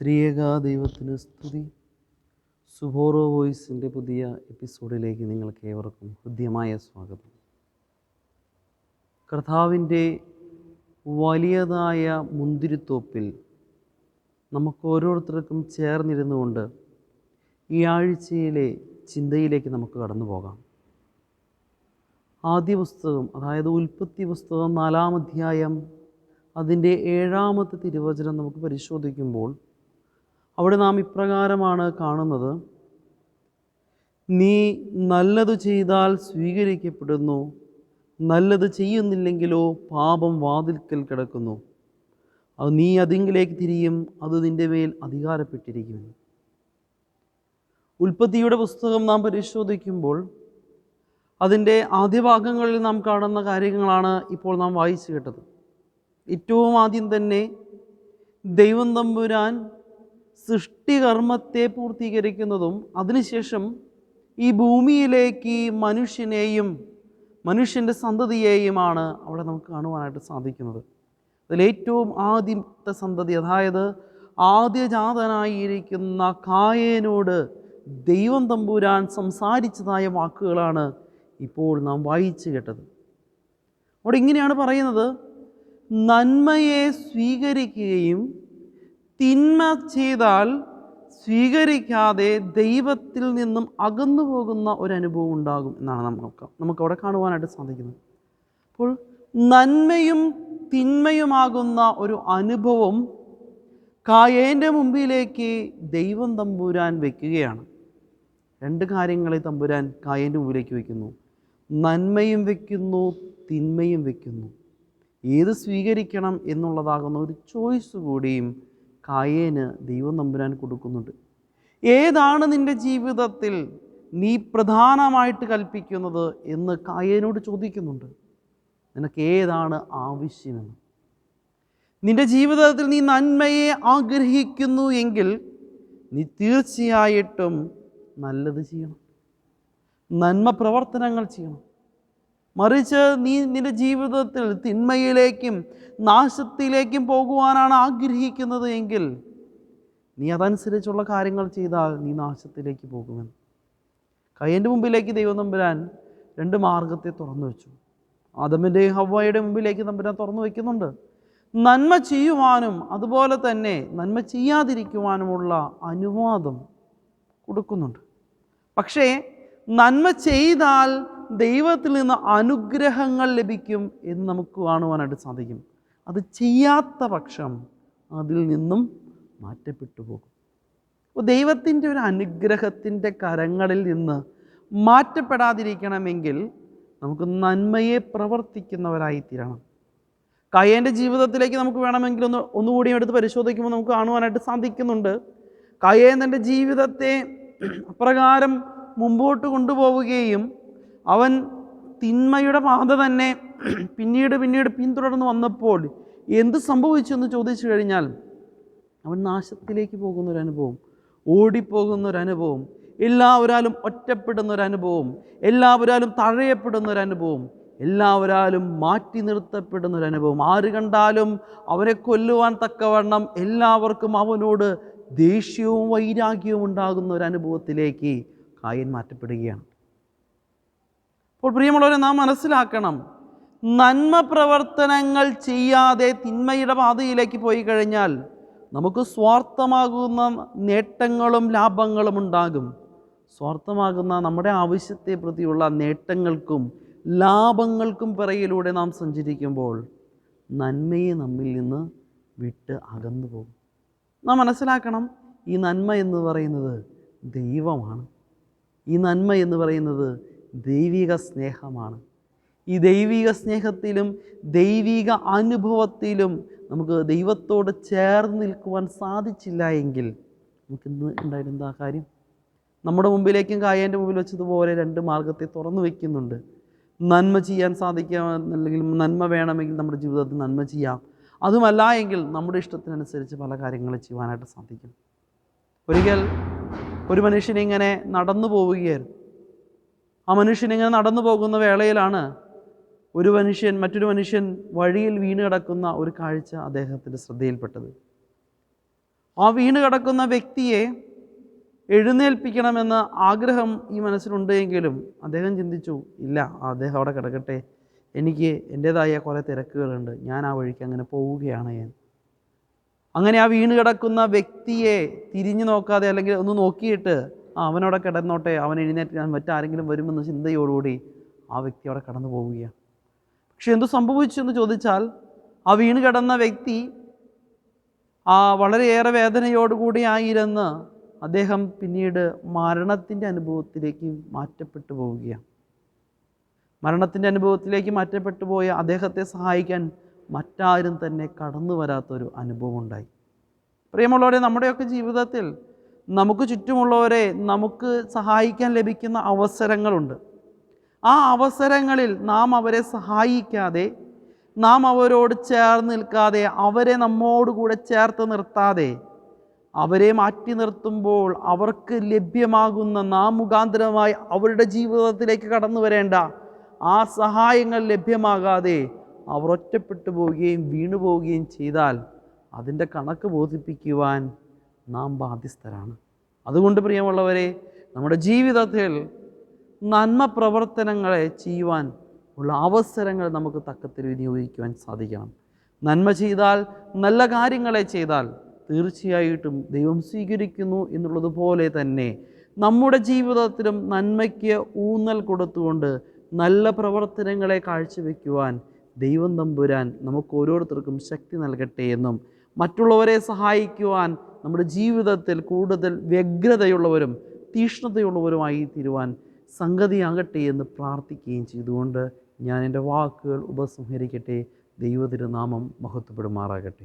ത്രിയേക ദൈവത്തിന് സ്തുതി. സുബോറോ വോയിസിന്റെ പുതിയ എപ്പിസോഡിലേക്ക് നിങ്ങൾക്ക് ഏവർക്കും ഹൃദ്യമായ സ്വാഗതം. കർത്താവിന്റെ വലിയതായ മുന്തിരിത്തോപ്പിൽ നമുക്ക് ഓരോരുത്തർക്കും ചേർന്നിരുന്നുകൊണ്ട് ഈ ആഴ്ചയിലെ ചിന്തയിലേക്ക് നമുക്ക് കടന്നു പോകാം. ആദ്യ പുസ്തകം അതായത് ഉൽപ്പത്തി പുസ്തകം നാലാം അധ്യായം അതിന്റെ ഏഴാമത്തെ തിരുവചനം നമുക്ക് പരിശോധിക്കുമ്പോൾ അവിടെ നാം ഇപ്രകാരമാണ് കാണുന്നത്. നീ നല്ലത് ചെയ്താൽ സ്വീകരിക്കപ്പെടുന്നു നല്ലത് ചെയ്യുന്നില്ലെങ്കിലോ പാപം വാതിൽക്കൽ കിടക്കുന്നു. അത് നീ അതിങ്കിലേക്ക് തിരിയും അത് നിന്റെ മേൽ അധികാരപ്പെട്ടിരിക്കും. ഉൽപ്പത്തിയുടെ പുസ്തകം നാം പരിശോധിക്കുമ്പോൾ അതിന്റെ ആദ്യഭാഗങ്ങളിൽ നാം കാണുന്ന കാര്യങ്ങളാണ് ഇപ്പോൾ നാം വായിച്ചു കേട്ടത്. ഏറ്റവും ആദ്യം തന്നെ ദൈവം തമ്പുരാൻ സൃഷ്ടികർമ്മത്തെ പൂർത്തീകരിക്കുന്നതും അതിനുശേഷം ഈ ഭൂമിയിലേക്ക് മനുഷ്യനെയും മനുഷ്യന്റെ സന്തതിയെയുമാണ് അവിടെ നമുക്ക് കാണുവാനായിട്ട് സാധിക്കുന്നത്. അതിലേറ്റവും ആദ്യത്തെ സന്തതി അതായത് ആദ്യജാതനായിരിക്കുന്ന കായേനോട് ദൈവം തമ്പുരാൻ സംസാരിച്ചതായ വാക്കുകളാണ് ഇപ്പോൾ നാം വായിച്ചു കേട്ടത്. അവിടെ ഇങ്ങനെയാണ് പറയുന്നത് നന്മയെ സ്വീകരിക്കുകയും തിന്മ ചെയ്താൽ സ്വീകരിക്കാതെ ദൈവത്തിൽ നിന്നും അകന്നു പോകുന്ന ഒരു അനുഭവം ഉണ്ടാകും എന്നാണ് നമുക്ക് നമുക്കവിടെ കാണുവാനായിട്ട് സാധിക്കുന്നത്. അപ്പോൾ നന്മയും തിന്മയുമാകുന്ന ഒരു അനുഭവം കായേന്റെ മുമ്പിലേക്ക് ദൈവം തമ്പുരാൻ വയ്ക്കുകയാണ് രണ്ട് കാര്യങ്ങളെ തമ്പുരാൻ കായേന്റെ മുമ്പിലേക്ക് വയ്ക്കുന്നു നന്മയും വയ്ക്കുന്നു തിന്മയും വയ്ക്കുന്നു ഏത് സ്വീകരിക്കണം എന്നുള്ളതാകുന്ന ഒരു ചോയ്സ് കൂടിയും കായേന് ദൈവം തമ്പുരാൻ കൊടുക്കുന്നുണ്ട്. ഏതാണ് നിന്റെ ജീവിതത്തിൽ നീ പ്രധാനമായിട്ട് കൽപ്പിക്കുന്നത് എന്ന് കായേനോട് ചോദിക്കുന്നുണ്ട്. നിനക്ക് ഏതാണ് ആവശ്യമെന്ന്. നിന്റെ ജീവിതത്തിൽ നീ നന്മയെ ആഗ്രഹിക്കുന്നു എങ്കിൽ നീ തീർച്ചയായിട്ടും നല്ലത് ചെയ്യണം. നന്മ പ്രവർത്തനങ്ങൾ ചെയ്യണം. മറിച്ച് നീ നിന്റെ ജീവിതത്തിൽ തിന്മയിലേക്കും നാശത്തിലേക്കും പോകുവാനാണ് ആഗ്രഹിക്കുന്നത് എങ്കിൽ നീ അതനുസരിച്ചുള്ള കാര്യങ്ങൾ ചെയ്താൽ നീ നാശത്തിലേക്ക് പോകുമെന്ന്. കയ്യന്റെ മുമ്പിലേക്ക് ദൈവം നമ്പുരാൻ രണ്ട് മാർഗത്തെ തുറന്നു വെച്ചു. ആദമിന്റെയും ഹവ്വായുടെ മുമ്പിലേക്ക് തമ്പുരാൻ തുറന്നു വയ്ക്കുന്നുണ്ട്. നന്മ ചെയ്യുവാനും അതുപോലെ തന്നെ നന്മ ചെയ്യാതിരിക്കുവാനുമുള്ള അനുവാദം കൊടുക്കുന്നുണ്ട്. പക്ഷേ നന്മ ചെയ്താൽ ദൈവത്തിൽ നിന്ന് അനുഗ്രഹങ്ങൾ ലഭിക്കും എന്ന് നമുക്ക് കാണുവാനായിട്ട് സാധിക്കും. അത് ചെയ്യാത്ത പക്ഷം അതിൽ നിന്നും മാറ്റപ്പെട്ടു പോകും. അപ്പോൾ ദൈവത്തിന്റെ ഒരു അനുഗ്രഹത്തിന്റെ കരങ്ങളിൽ നിന്ന് മാറ്റപ്പെടാതിരിക്കണമെങ്കിൽ നമുക്ക് നന്മയെ പ്രവർത്തിക്കുന്നവരായി തീരണം കയ്യന്റെ ജീവിതത്തിലേക്ക് നമുക്ക് വേണമെങ്കിൽ ഒന്ന് ഒന്നുകൂടി എടുത്ത് പരിശോധിക്കുമ്പോൾ നമുക്ക് കാണുവാനായിട്ട് സാധിക്കുന്നുണ്ട്. കയ്യൻ തന്റെ ജീവിതത്തെ അപ്രകാരം മുമ്പോട്ട് കൊണ്ടുപോവുകയും അവൻ തിന്മയുടെ പാത തന്നെ പിന്നീട് പിന്നീട് പിന്തുടർന്ന് വന്നപ്പോൾ എന്ത് സംഭവിച്ചു എന്ന് ചോദിച്ചു കഴിഞ്ഞാൽ അവൻ നാശത്തിലേക്ക് പോകുന്ന ഒരു അനുഭവം ഓടിപ്പോകുന്ന ഒരു അനുഭവം എല്ലാവരാലും ഒറ്റപ്പെടുന്ന ഒരു അനുഭവം എല്ലാവരാലും തഴയപ്പെടുന്ന ഒരു അനുഭവം എല്ലാവരാലും മാറ്റി നിർത്തപ്പെടുന്ന ഒരു അനുഭവം ആര് കണ്ടാലും അവരെ കൊല്ലുവാൻ തക്കവണ്ണം എല്ലാവർക്കും അവനോട് ദേഷ്യവും വൈരാഗ്യവും ഉണ്ടാകുന്ന ഒരു അനുഭവത്തിലേക്ക് കായൻ മാറ്റപ്പെടുകയാണ്. അപ്പോൾ പ്രിയമുള്ളവരെ നാം മനസ്സിലാക്കണം നന്മ പ്രവർത്തനങ്ങൾ ചെയ്യാതെ തിന്മയുടെ പാതയിലേക്ക് പോയി കഴിഞ്ഞാൽ നമുക്ക് സ്വാർത്ഥമാകുന്ന നേട്ടങ്ങളും ലാഭങ്ങളും ഉണ്ടാകും. സ്വാർത്ഥമാകുന്ന നമ്മുടെ ആവശ്യത്തെ പ്രതിയുള്ള നേട്ടങ്ങൾക്കും ലാഭങ്ങൾക്കും പിറയിലൂടെ നാം സഞ്ചരിക്കുമ്പോൾ നന്മയെ നമ്മിൽ നിന്ന് വിട്ട് അകന്നു പോകും. നാം മനസ്സിലാക്കണം ഈ നന്മ എന്ന് പറയുന്നത് ദൈവമാണ്. ഈ നന്മ എന്ന് പറയുന്നത് ദൈവിക സ്നേഹമാണ്. ഈ ദൈവിക സ്നേഹത്തിലും ദൈവിക അനുഭവത്തിലും നമുക്ക് ദൈവത്തോട് ചേർന്ന് നിൽക്കുവാൻ സാധിച്ചില്ല എങ്കിൽ നമുക്ക് ഇന്ന് ഉണ്ടായിരുന്ന കാര്യം? നമ്മുടെ മുമ്പിലേക്കും കായേന്റെ മുമ്പിൽ വെച്ചതുപോലെ രണ്ട് മാർഗത്തെ തുറന്നു വയ്ക്കുന്നുണ്ട് നന്മ ചെയ്യാൻ സാധിക്കാം അല്ലെങ്കിൽ നന്മ വേണമെങ്കിൽ നമ്മുടെ ജീവിതത്തിൽ നന്മ ചെയ്യാം. അതുമല്ല എങ്കിൽ നമ്മുടെ ഇഷ്ടത്തിനനുസരിച്ച് പല കാര്യങ്ങളും ചെയ്യുവാനായിട്ട് സാധിക്കും. ഒരിക്കൽ ഒരു മനുഷ്യനിങ്ങനെ നടന്നു പോവുകയായിരുന്നു. ആ മനുഷ്യനിങ്ങനെ നടന്നു പോകുന്ന വേളയിലാണ് ഒരു മനുഷ്യൻ മറ്റൊരു മനുഷ്യൻ വഴിയിൽ വീണ് കിടക്കുന്ന ഒരു കാഴ്ച അദ്ദേഹത്തിന്റെ ശ്രദ്ധയിൽപ്പെട്ടത്. ആ വീണ് കിടക്കുന്ന വ്യക്തിയെ എഴുന്നേൽപ്പിക്കണമെന്ന ആഗ്രഹം ഈ മനസ്സിലുണ്ടെങ്കിലും അദ്ദേഹം ചിന്തിച്ചു ഇല്ല അദ്ദേഹം അവിടെ കിടക്കട്ടെ. എനിക്ക് എന്റേതായ കുറേ തിരക്കുകളുണ്ട്. ഞാൻ ആ വഴിക്ക് അങ്ങനെ പോവുകയാണ്. ഞാൻ അങ്ങനെ ആ വീണ് കിടക്കുന്ന വ്യക്തിയെ തിരിഞ്ഞു നോക്കാതെ അല്ലെങ്കിൽ ഒന്ന് നോക്കിയിട്ട് ആ അവനവിടെ കിടന്നോട്ടെ. അവൻ എഴുന്നേറ്റ് മറ്റാരെങ്കിലും വരുമെന്ന ചിന്തയോടുകൂടി ആ വ്യക്തി അവിടെ കടന്നു പോവുകയാണ്. പക്ഷെ എന്തു സംഭവിച്ചു എന്ന് ചോദിച്ചാൽ ആ വീണ് കിടന്ന വ്യക്തി ആ വളരെയേറെ വേദനയോടുകൂടി ആയിരുന്ന് അദ്ദേഹം പിന്നീട് മരണത്തിന്റെ അനുഭവത്തിലേക്ക് മാറ്റപ്പെട്ടു പോവുകയാണ്. മരണത്തിന്റെ അനുഭവത്തിലേക്ക് മാറ്റപ്പെട്ടു പോയ അദ്ദേഹത്തെ സഹായിക്കാൻ മറ്റാരും തന്നെ കടന്നു വരാത്തൊരു അനുഭവം ഉണ്ടായി പ്രിയമുള്ളവരെ നമ്മുടെയൊക്കെ ജീവിതത്തിൽ നമുക്ക് ചുറ്റുമുള്ളവരെ നമുക്ക് സഹായിക്കാൻ ലഭിക്കുന്ന അവസരങ്ങളുണ്ട്. ആ അവസരങ്ങളിൽ നാം അവരെ സഹായിക്കാതെ നാം അവരോട് ചേർന്ന് നിൽക്കാതെ അവരെ നമ്മോടുകൂടെ ചേർത്ത് നിർത്താതെ അവരെ മാറ്റി നിർത്തുമ്പോൾ അവർക്ക് ലഭ്യമാകുന്ന നാം മുഖാന്തരമായി അവരുടെ ജീവിതത്തിലേക്ക് കടന്നു വരേണ്ട ആ സഹായങ്ങൾ ലഭ്യമാകാതെ അവർ ഒറ്റപ്പെട്ടു പോവുകയും വീണു പോവുകയും ചെയ്താൽ അതിന്റെ കണക്ക് ബോധിപ്പിക്കുവാൻ നാം ബാധ്യസ്ഥരാണ്. അതുകൊണ്ട് പ്രിയമുള്ളവരെ നമ്മുടെ ജീവിതത്തിൽ നന്മ പ്രവർത്തനങ്ങളെ ചെയ്യുവാൻ ഉള്ള അവസരങ്ങൾ നമുക്ക് തക്കത്തിൽ വിനിയോഗിക്കുവാൻ സാധിക്കണം. നന്മ ചെയ്താൽ നല്ല കാര്യങ്ങളെ ചെയ്താൽ തീർച്ചയായിട്ടും ദൈവം സ്വീകരിക്കുന്നു എന്നുള്ളതുപോലെ തന്നെ നമ്മുടെ ജീവിതത്തിലും നന്മയ്ക്ക് ഊന്നൽ കൊടുത്തുകൊണ്ട് നല്ല പ്രവർത്തനങ്ങളെ കാഴ്ചവെക്കുവാൻ ദൈവം തമ്പുരാൻ നമുക്ക് ഓരോരുത്തർക്കും ശക്തി നൽകട്ടെ എന്നും മറ്റുള്ളവരെ സഹായിക്കുവാൻ നമ്മുടെ ജീവിതത്തിൽ കൂടുതൽ വ്യഗ്രതയുള്ളവരും തീഷ്ണതയുള്ളവരുമായി തീരുവാൻ സംഗതിയാകട്ടെ എന്ന് പ്രാർത്ഥിക്കുകയും ചെയ്തുകൊണ്ട് ഞാൻ എന്റെ വാക്കുകൾ ഉപസംഹരിക്കട്ടെ. ദൈവതിരുനാമം മഹത്വപ്പെടുമാറാകട്ടെ.